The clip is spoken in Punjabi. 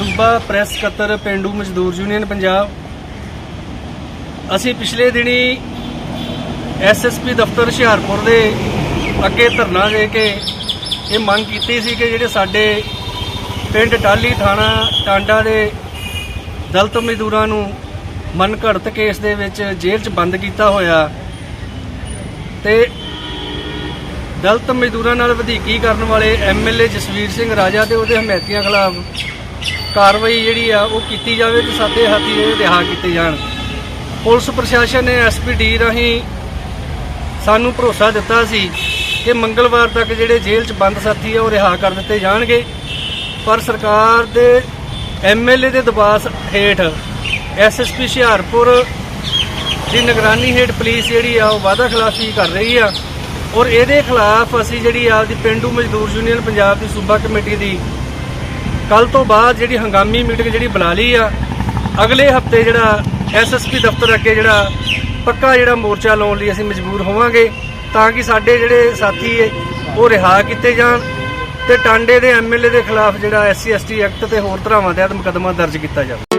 ਸੂਬਾ ਪ੍ਰੈਸ ਸਕੱਤਰ ਪਿੰਡੂ ਮਜ਼ਦੂਰ ਯੂਨੀਅਨ ਪੰਜਾਬ। ਅਸੀਂ ਪਿਛਲੇ ਦਿਨੀ ਐਸਐਸਪੀ ਦਫ਼ਤਰ ਹੁਸ਼ਿਆਰਪੁਰ ਦੇ ਅੱਗੇ ਧਰਨਾ ਦੇ ਕੇ ਇਹ ਮੰਗ ਕੀਤੀ ਸੀ ਕਿ ਜਿਹੜੇ ਸਾਡੇ ਪਿੰਡ ਟਾਲੀ ਥਾਣਾ ਟਾਂਡਾ ਦੇ ਦਲਤ ਮਜ਼ਦੂਰਾਂ ਨੂੰ ਮਨ ਘੜਤ ਕੇਸ ਦੇ ਵਿੱਚ ਜੇਲ੍ਹ 'ਚ ਬੰਦ ਕੀਤਾ ਹੋਇਆ ਤੇ ਦਲਤ ਮਜ਼ਦੂਰਾਂ ਨਾਲ ਵਧੀਕੀ ਕਰਨ ਵਾਲੇ ਐਮਐਲਏ ਜਸਵੀਰ ਸਿੰਘ ਰਾਜਾ ਤੇ ਉਹਦੇ ਹਮਾਇਤੀਆਂ ਖਿਲਾਫ ਕਾਰਵਾਈ ਜਿਹੜੀ ਆ ਉਹ ਕੀਤੀ ਜਾਵੇ ਤੇ ਸਾਦੇ ਹਾਥੀ ਇਹ ਰਿਹਾ ਕੀਤੇ ਜਾਣ। ਪੁਲਿਸ ਪ੍ਰਸ਼ਾਸਨ ਨੇ ਐਸਪੀਡੀ ਰਾਹੀਂ ਸਾਨੂੰ ਭਰੋਸਾ ਦਿੱਤਾ ਸੀ ਕਿ ਮੰਗਲਵਾਰ ਤੱਕ ਜਿਹੜੇ ਜੇਲ੍ਹ 'ਚ ਬੰਦ ਸਾਥੀ ਆ ਉਹ ਰਿਹਾ ਕਰ ਦਿੱਤੇ ਜਾਣਗੇ। ਪਰ ਸਰਕਾਰ ਦੇ ਐਮਐਲਏ ਦੇ ਦਬਾਅ ਹੇਠ ਐਸਐਸਪੀ ਹੁਸ਼ਿਆਰਪੁਰ ਦੀ ਨਿਗਰਾਨੀ ਹੇਠ ਪੁਲਿਸ ਜਿਹੜੀ ਆ ਉਹ ਵਾਅਦਾ ਖਿਲਾਫੀ ਕਰ ਰਹੀ ਆ ਔਰ ਇਹਦੇ ਖਿਲਾਫ ਅਸੀਂ ਜਿਹੜੀ ਆਪਦੀ ਪਿੰਡੂ ਮਜ਼ਦੂਰ ਯੂਨੀਅਨ ਪੰਜਾਬ ਦੀ ਸੂਬਾ ਕਮੇਟੀ ਦੀ ਕੱਲ ਤੋਂ ਬਾਅਦ ਜਿਹੜੀ ਹੰਗਾਮੀ ਮੀਟਿੰਗ ਜਿਹੜੀ ਬੁਲਾ ਲਈ ਆ, ਅਗਲੇ ਹਫ਼ਤੇ ਜਿਹੜਾ ਐਸਐਸਪੀ ਦਫ਼ਤਰ ਅੱਗੇ ਜਿਹੜਾ ਪੱਕਾ ਜਿਹੜਾ ਮੋਰਚਾ ਲਾਉਣ ਲਈ ਅਸੀਂ ਮਜਬੂਰ ਹੋਵਾਂਗੇ ਤਾਂ ਕਿ ਸਾਡੇ ਜਿਹੜੇ ਸਾਥੀ ਏ ਉਹ ਰਿਹਾ ਕੀਤੇ ਜਾਣ ਤੇ ਟਾਂਡੇ ਦੇ ਐਮਐਲਏ ਦੇ ਖਿਲਾਫ ਜਿਹੜਾ ਐਸਸੀ ਐਸਟੀ ਐਕਟ ਤੇ ਹੋਰ ਧਾਰਾਵਾਂ ਤਹਿਤ ਮੁਕੱਦਮਾ ਦਰਜ ਕੀਤਾ ਜਾਵੇ।